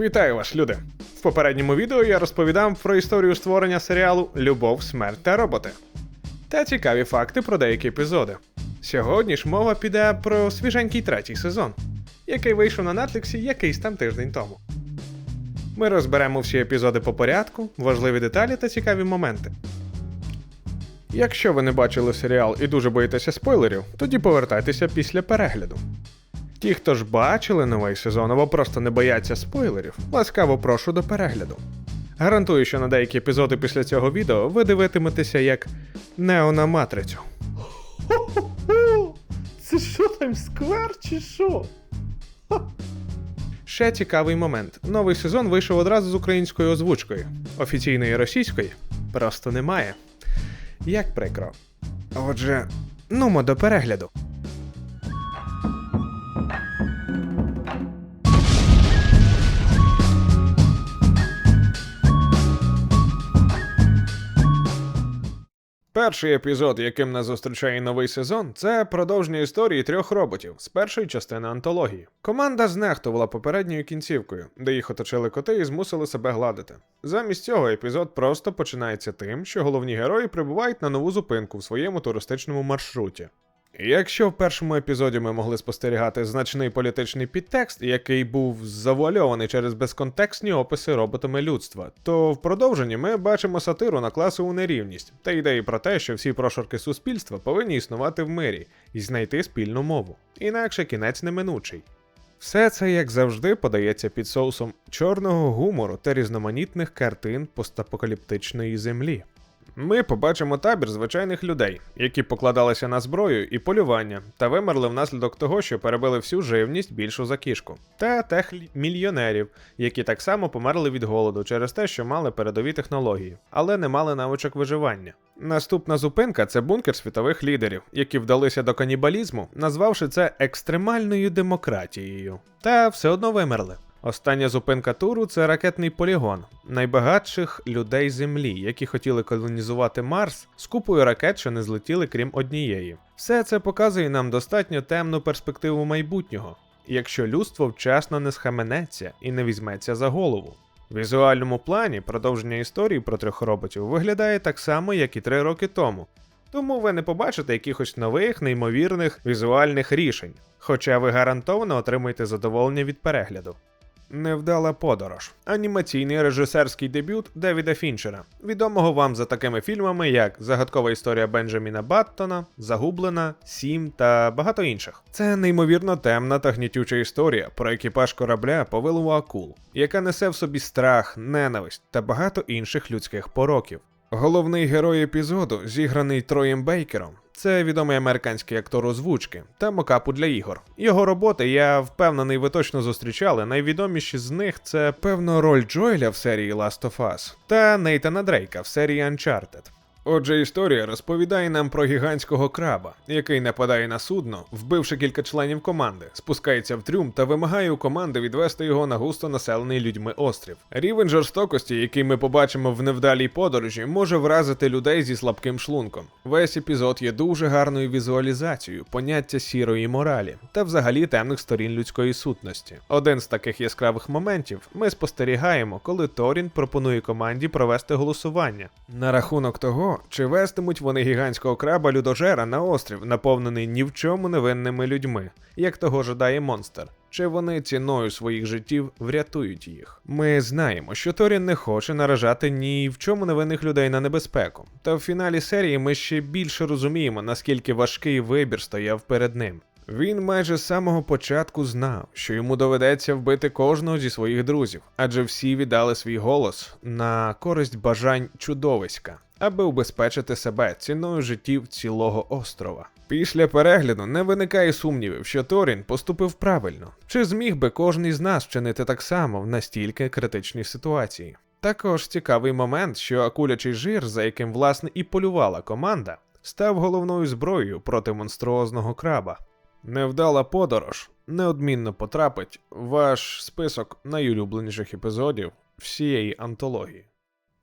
Вітаю вас, люди! В попередньому відео я розповідав про історію створення серіалу Любов, смерть та роботи та цікаві факти про деякі епізоди. Сьогодні ж мова піде про свіженький третій сезон, який вийшов на Нетліксі якийсь там тиждень тому. Ми розберемо всі епізоди по порядку, важливі деталі та цікаві моменти. Якщо ви не бачили серіал і дуже боїтеся спойлерів, тоді повертайтеся після перегляду. Ті, хто ж бачили новий сезон або просто не бояться спойлерів, ласкаво прошу до перегляду. Гарантую, що на деякі епізоди після цього відео ви дивитиметеся як Нео на матрицю. Це що там сквер чи що? Ще цікавий момент. Новий сезон вийшов одразу з українською озвучкою. Офіційної російської просто немає. Як прикро. Отже, нумо до перегляду. Перший епізод, яким нас зустрічає новий сезон, це продовження історії трьох роботів з першої частини антології. Команда знехтувала попередньою кінцівкою, де їх оточили коти і змусили себе гладити. Замість цього епізод просто починається тим, що головні герої прибувають на нову зупинку в своєму туристичному маршруті. Якщо в першому епізоді ми могли спостерігати значний політичний підтекст, який був завуальований через безконтекстні описи роботами людства, то в продовженні ми бачимо сатиру на класову нерівність та ідеї про те, що всі прошарки суспільства повинні існувати в мирі і знайти спільну мову, інакше кінець неминучий. Все це, як завжди, подається під соусом чорного гумору та різноманітних картин постапокаліптичної землі. Ми побачимо табір звичайних людей, які покладалися на зброю і полювання, та вимерли внаслідок того, що перебили всю живність більшу за кішку, та тех мільйонерів, які так само померли від голоду через те, що мали передові технології, але не мали навичок виживання. Наступна зупинка це бункер світових лідерів, які вдалися до канібалізму, назвавши це екстремальною демократією, та все одно вимерли. Остання зупинка туру це ракетний полігон найбагатших людей Землі, які хотіли колонізувати Марс з купою ракет, що не злетіли крім однієї. Все це показує нам достатньо темну перспективу майбутнього, якщо людство вчасно не схаменеться і не візьметься за голову. В візуальному плані продовження історії про трьох роботів виглядає так само, як і три роки тому. Тому ви не побачите якихось нових, неймовірних візуальних рішень, хоча ви гарантовано отримуєте задоволення від перегляду. Невдала подорож. Анімаційний режисерський дебют Девіда Фінчера, відомого вам за такими фільмами, як Загадкова історія Бенджаміна Баттона, Загублена, Сім та багато інших. Це неймовірно темна та гнітюча історія про екіпаж корабля по акул, яка несе в собі страх, ненависть та багато інших людських пороків. Головний герой епізоду, зіграний Троєм Бейкером, це відомий американський актор озвучки та мокапу для ігор. Його роботи, я впевнений, ви точно зустрічали. Найвідоміші з них це певно роль Джоеля в серії Last of Us та Нейтана Дрейка в серії Uncharted. Отже, історія розповідає нам про гігантського краба, який нападає на судно, вбивши кілька членів команди, спускається в трюм та вимагає у команди відвести його на густо населений людьми острів. Рівень жорстокості, який ми побачимо в невдалій подорожі, може вразити людей зі слабким шлунком. Весь епізод є дуже гарною візуалізацією, поняття сірої моралі та взагалі темних сторін людської сутності. Один з таких яскравих моментів ми спостерігаємо, коли Торін пропонує команді провести голосування на рахунок того чи вестимуть вони гігантського краба людожера на острів, наповнений ні в чому невинними людьми, як того жадає монстр. Чи вони ціною своїх життів врятують їх? Ми знаємо, що Торін не хоче наражати ні в чому невинних людей на небезпеку. Та в фіналі серії ми ще більше розуміємо, наскільки важкий вибір стояв перед ним. Він майже з самого початку знав, що йому доведеться вбити кожного зі своїх друзів, адже всі віддали свій голос на користь бажань чудовиська аби убезпечити себе ціною життів цілого острова. Після перегляду не виникає сумнівів, що Торін поступив правильно, чи зміг би кожен із нас вчинити так само в настільки критичній ситуації. Також цікавий момент, що акулячий жир, за яким власне і полювала команда, став головною зброєю проти монструозного краба. Невдала подорож неодмінно потрапить в ваш список найулюбленіших епізодів всієї антології.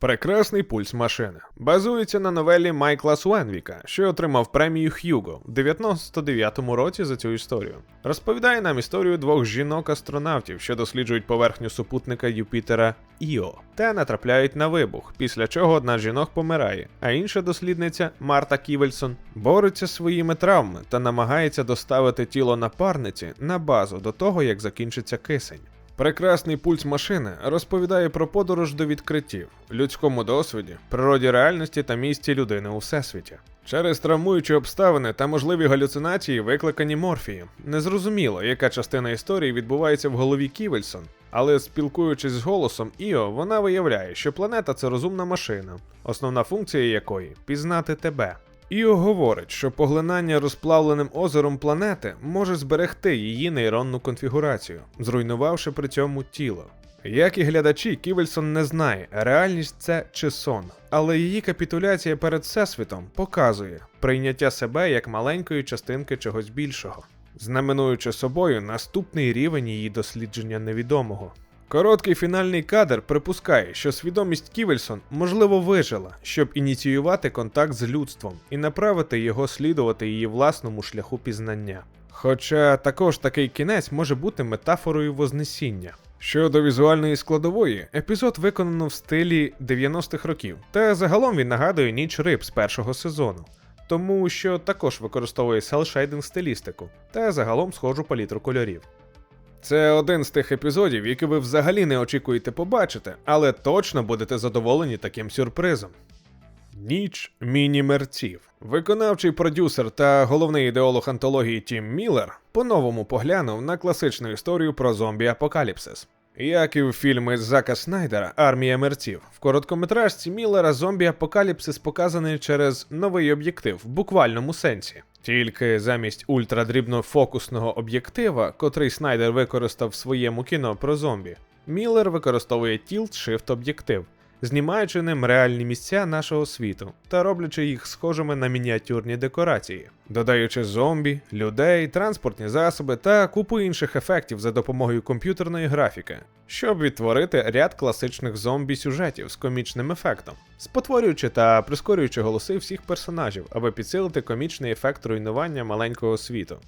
Прекрасний пульс машини базується на новелі Майкла Суенвіка, що отримав премію Х'юго в 99-му році за цю історію. Розповідає нам історію двох жінок-астронавтів, що досліджують поверхню супутника Юпітера Іо, та натрапляють на вибух, після чого одна з жінок помирає, а інша дослідниця Марта Ківельсон бореться своїми травмами та намагається доставити тіло напарниці на базу до того, як закінчиться кисень. Прекрасний пульс машини розповідає про подорож до відкриттів, людському досвіді, природі реальності та місці людини у всесвіті. Через травмуючі обставини та можливі галюцинації викликані морфії. Незрозуміло, яка частина історії відбувається в голові Ківельсон, але спілкуючись з голосом Іо, вона виявляє, що планета це розумна машина, основна функція якої пізнати тебе. Іо говорить, що поглинання розплавленим озером планети може зберегти її нейронну конфігурацію, зруйнувавши при цьому тіло. Як і глядачі, Ківельсон не знає, реальність це чи сон, але її капітуляція перед всесвітом показує прийняття себе як маленької частинки чогось більшого, знаменуючи собою наступний рівень її дослідження невідомого. Короткий фінальний кадр припускає, що свідомість Ківельсон можливо вижила, щоб ініціювати контакт з людством і направити його слідувати її власному шляху пізнання. Хоча також такий кінець може бути метафорою Вознесіння. Щодо візуальної складової, епізод виконано в стилі 90-х років, та загалом він нагадує ніч риб з першого сезону, тому що також використовує селшейдинг стилістику та загалом схожу палітру кольорів. Це один з тих епізодів, які ви взагалі не очікуєте побачити, але точно будете задоволені таким сюрпризом. Ніч міні-мерців. Виконавчий продюсер та головний ідеолог антології Тім Міллер по-новому поглянув на класичну історію про зомбі-апокаліпсис. Як і в фільмі Зака Снайдера Армія мерців, в короткометражці Міллера зомбі-апокаліпсис показаний через новий об'єктив в буквальному сенсі. Тільки замість ультрадрібнофокусного об'єктива, котрий Снайдер використав в своєму кіно про зомбі, Міллер використовує тілт-шифт об'єктив, знімаючи ним реальні місця нашого світу та роблячи їх схожими на мініатюрні декорації, додаючи зомбі, людей, транспортні засоби та купу інших ефектів за допомогою комп'ютерної графіки, щоб відтворити ряд класичних зомбі-сюжетів з комічним ефектом, спотворюючи та прискорюючи голоси всіх персонажів, аби підсилити комічний ефект руйнування маленького світу.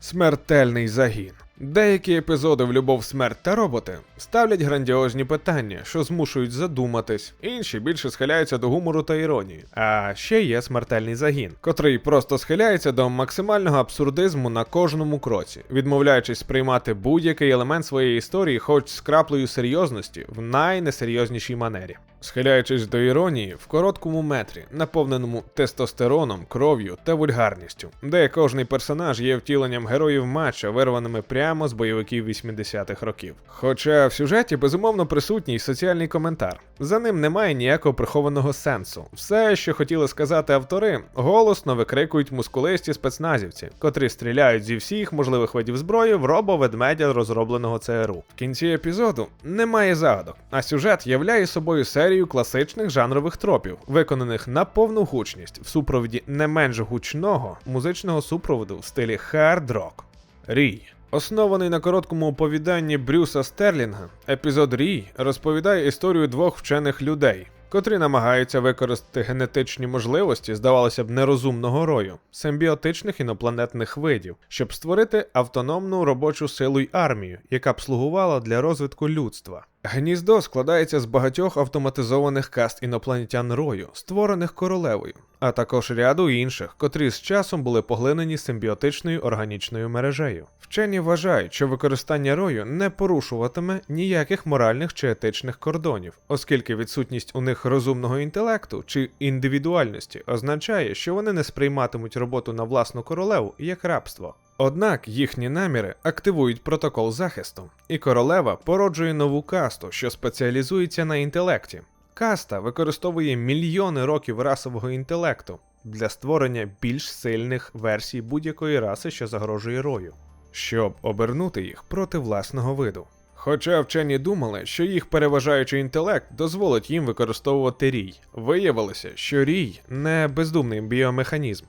Смертельний загін. Деякі епізоди в Любов, смерть та роботи ставлять грандіозні питання, що змушують задуматись, інші більше схиляються до гумору та іронії. А ще є смертельний загін, котрий просто схиляється до максимального абсурдизму на кожному кроці, відмовляючись сприймати будь-який елемент своєї історії, хоч з краплею серйозності, в найнесерйознішій манері. Схиляючись до іронії в короткому метрі, наповненому тестостероном, кров'ю та вульгарністю, де кожний персонаж є втіленням героїв матча, вирваними прямо з бойовиків 80-х років. Хоча в сюжеті безумовно присутній соціальний коментар. За ним немає ніякого прихованого сенсу. Все, що хотіли сказати автори, голосно викрикують мускулисті спецназівці, котрі стріляють зі всіх можливих видів зброї в робо-ведмедя розробленого ЦРУ. В кінці епізоду немає загадок, а сюжет являє собою серію класичних жанрових тропів, виконаних на повну гучність в супроводі не менш гучного музичного супроводу в стилі хард-рок. Рій. Оснований на короткому оповіданні Брюса Стерлінга, епізод Рій розповідає історію двох вчених людей, котрі намагаються використати генетичні можливості, здавалося б, нерозумного рою, симбіотичних інопланетних видів, щоб створити автономну робочу силу й армію, яка б слугувала для розвитку людства. Гніздо складається з багатьох автоматизованих каст інопланетян рою, створених королевою, а також ряду інших, котрі з часом були поглинені симбіотичною органічною мережею. Вчені вважають, що використання рою не порушуватиме ніяких моральних чи етичних кордонів, оскільки відсутність у них розумного інтелекту чи індивідуальності означає, що вони не сприйматимуть роботу на власну королеву як рабство. Однак їхні наміри активують протокол захисту, і королева породжує нову касту, що спеціалізується на інтелекті. Каста використовує мільйони років расового інтелекту для створення більш сильних версій будь-якої раси, що загрожує рою, щоб обернути їх проти власного виду. Хоча вчені думали, що їх переважаючий інтелект дозволить їм використовувати рій, виявилося, що рій не бездумний біомеханізм.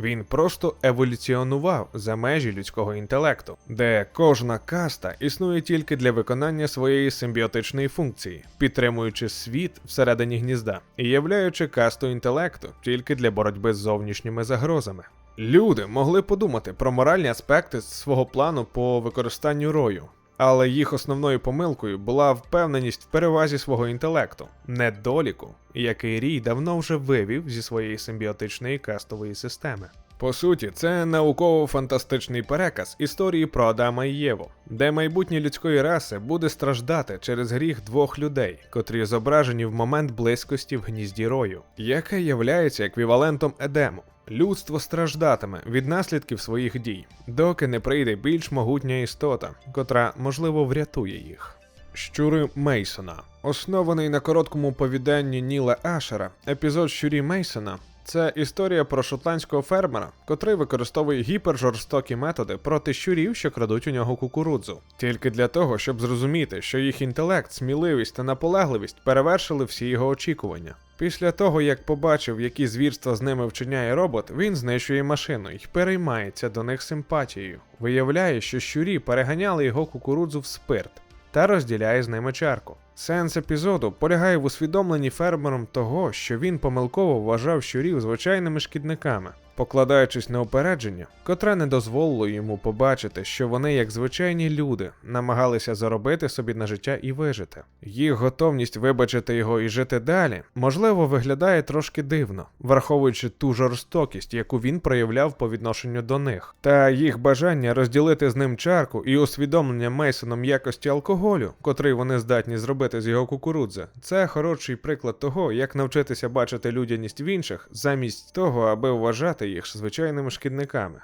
Він просто еволюціонував за межі людського інтелекту, де кожна каста існує тільки для виконання своєї симбіотичної функції, підтримуючи світ всередині гнізда і являючи касту інтелекту тільки для боротьби з зовнішніми загрозами. Люди могли подумати про моральні аспекти свого плану по використанню рою, але їх основною помилкою була впевненість в перевазі свого інтелекту, недоліку, який Рій давно вже вивів зі своєї симбіотичної кастової системи. По суті, це науково-фантастичний переказ історії про Адама і Єву, де майбутнє людської раси буде страждати через гріх двох людей, котрі зображені в момент близькості в гнізді рою, яке являється еквівалентом Едему. Людство страждатиме від наслідків своїх дій, доки не прийде більш могутня істота, котра, можливо, врятує їх. Щури Мейсона, оснований на короткому повіданні Ніла Ашера, епізод Щурі Мейсона це історія про шотландського фермера, котрий використовує гіпержорстокі методи проти щурів, що крадуть у нього кукурудзу, тільки для того, щоб зрозуміти, що їх інтелект, сміливість та наполегливість перевершили всі його очікування. Після того, як побачив, які звірства з ними вчиняє робот, він знищує машину і переймається до них симпатією. Виявляє, що щурі переганяли його кукурудзу в спирт та розділяє з ними чарку. Сенс епізоду полягає в усвідомленні фермером того, що він помилково вважав щурів звичайними шкідниками, покладаючись на упередження, котре не дозволило йому побачити, що вони, як звичайні люди, намагалися заробити собі на життя і вижити. Їх готовність вибачити його і жити далі, можливо, виглядає трошки дивно, враховуючи ту жорстокість, яку він проявляв по відношенню до них, та їх бажання розділити з ним чарку і усвідомлення Мейсоном якості алкоголю, котрий вони здатні зробити з його кукурудзи, це хороший приклад того, як навчитися бачити людяність в інших, замість того, аби вважати їх звичайними шкідниками.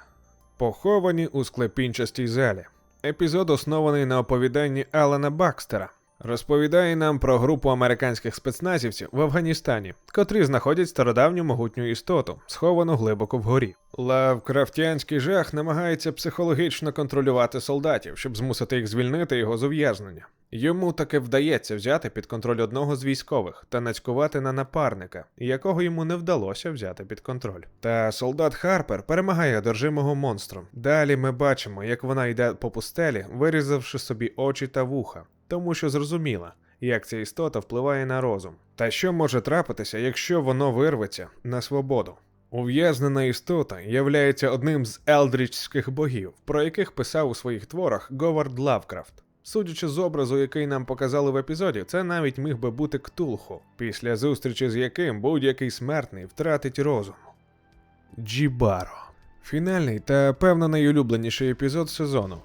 Поховані у склепінчастій залі. Епізод оснований на оповіданні Алана Бакстера. Розповідає нам про групу американських спецназівців в Афганістані, котрі знаходять стародавню могутню істоту, сховану глибоко вгорі. Лавкрафтіанський жах намагається психологічно контролювати солдатів, щоб змусити їх звільнити його з ув'язнення. Йому таки вдається взяти під контроль одного з військових та нацькувати на напарника, якого йому не вдалося взяти під контроль. Та солдат Харпер перемагає одержимого монстром. Далі ми бачимо, як вона йде по пустелі, вирізавши собі очі та вуха, тому що зрозуміла, як ця істота впливає на розум. Та що може трапитися, якщо воно вирветься на свободу? Ув'язнена істота являється одним з елдрічських богів, про яких писав у своїх творах Говард Лавкрафт. Судячи з образу, який нам показали в епізоді, це навіть міг би бути Ктулху, після зустрічі з яким будь-який смертний втратить розум. Джібаро. Фінальний та певно найулюбленіший епізод сезону.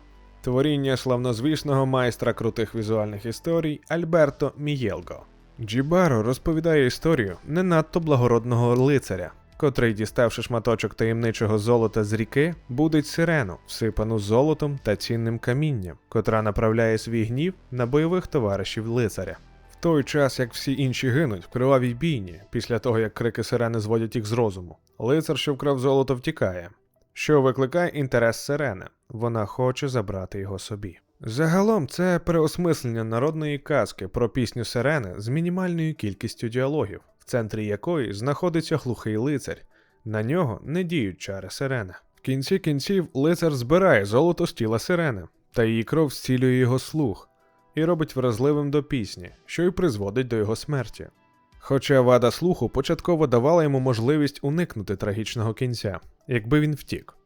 Творіння славнозвісного майстра крутих візуальних історій Альберто Мієлго. Джібаро розповідає історію не надто благородного лицаря, котрий, діставши шматочок таємничого золота з ріки, будить сирену, всипану золотом та цінним камінням, котра направляє свій гнів на бойових товаришів лицаря. В той час, як всі інші гинуть в кривавій бійні, після того як крики сирени зводять їх з розуму, лицар, що вкрав золото, втікає, що викликає інтерес сирени. Вона хоче забрати його собі. Загалом це переосмислення народної казки про пісню сирени з мінімальною кількістю діалогів, в центрі якої знаходиться глухий лицар. На нього не діють чари сирени. В кінці кінців лицар збирає золото з тіла сирени, та її кров зцілює його слух і робить вразливим до пісні, що й призводить до його смерті. Хоча вада слуху початково давала йому можливість уникнути трагічного кінця, якби він втік.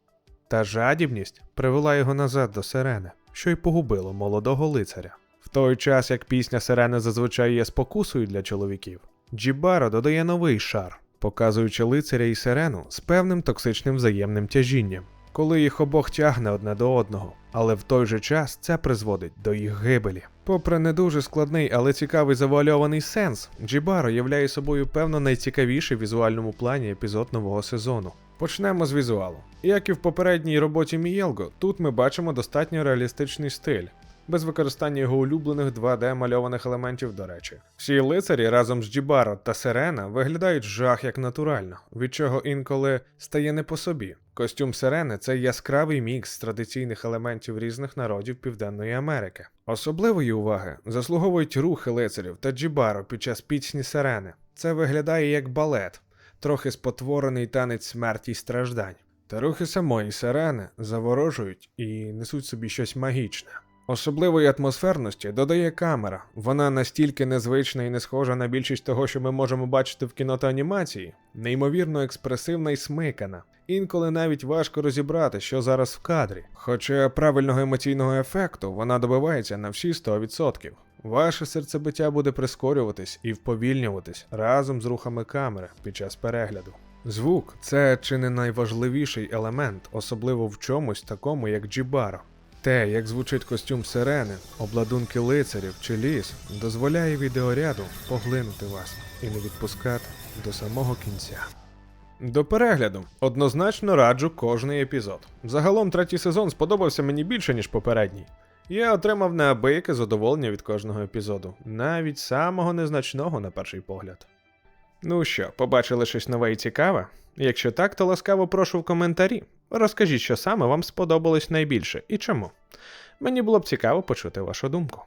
Та жадібність привела його назад до сирени, що й погубило молодого лицаря. В той час, як пісня сирени зазвичай є спокусою для чоловіків, Джібаро додає новий шар, показуючи лицаря і сирену з певним токсичним взаємним тяжінням, коли їх обох тягне одне до одного, але в той же час це призводить до їх гибелі. Попри не дуже складний, але цікавий завуальований сенс, Джібаро являє собою певно найцікавіший в візуальному плані епізод нового сезону. Почнемо з візуалу. Як і в попередній роботі Мієлго, тут ми бачимо достатньо реалістичний стиль, без використання його улюблених 2D мальованих елементів, до речі. Всі лицарі разом з Джібаро та Сирена виглядають жах як натурально, від чого інколи стає не по собі. Костюм Сирени це яскравий мікс традиційних елементів різних народів Південної Америки. Особливої уваги заслуговують рухи лицарів та Джібаро під час пісні Сирени. Це виглядає як балет, трохи спотворений танець смерті й страждань. Та рухи самої сирени заворожують і несуть собі щось магічне. Особливої атмосферності додає камера. Вона настільки незвична і не схожа на більшість того, що ми можемо бачити в кіно та анімації, неймовірно експресивна і смикана. Інколи навіть важко розібрати, що зараз в кадрі. Хоча правильного емоційного ефекту вона добивається на всі 100%. Ваше серцебиття буде прискорюватись і вповільнюватись разом з рухами камери під час перегляду. Звук це чи не найважливіший елемент, особливо в чомусь такому, як джібаро. Те, як звучить костюм сирени, обладунки лицарів чи ліс, дозволяє відеоряду поглинути вас і не відпускати до самого кінця. До перегляду однозначно раджу кожний епізод. Загалом третій сезон сподобався мені більше, ніж попередній. Я отримав неабияке задоволення від кожного епізоду, навіть самого незначного на перший погляд. Ну що, побачили щось нове і цікаве? Якщо так, то ласкаво прошу в коментарі. Розкажіть, що саме вам сподобалось найбільше і чому. Мені було б цікаво почути вашу думку.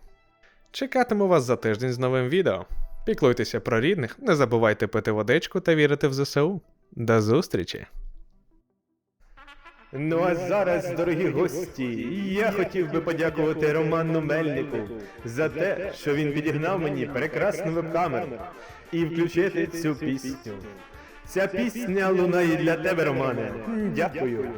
Чекатиму вас за тиждень з новим відео. Піклуйтеся про рідних, не забувайте пити водичку та вірити в ЗСУ. До зустрічі! Ну а зараз, дорогі гості, я хотів би подякувати Роману Мельнику за те, що він відігнав мені прекрасну веб-камеру і включити цю пісню. Ця пісня лунає для тебе, Романе. Дякую.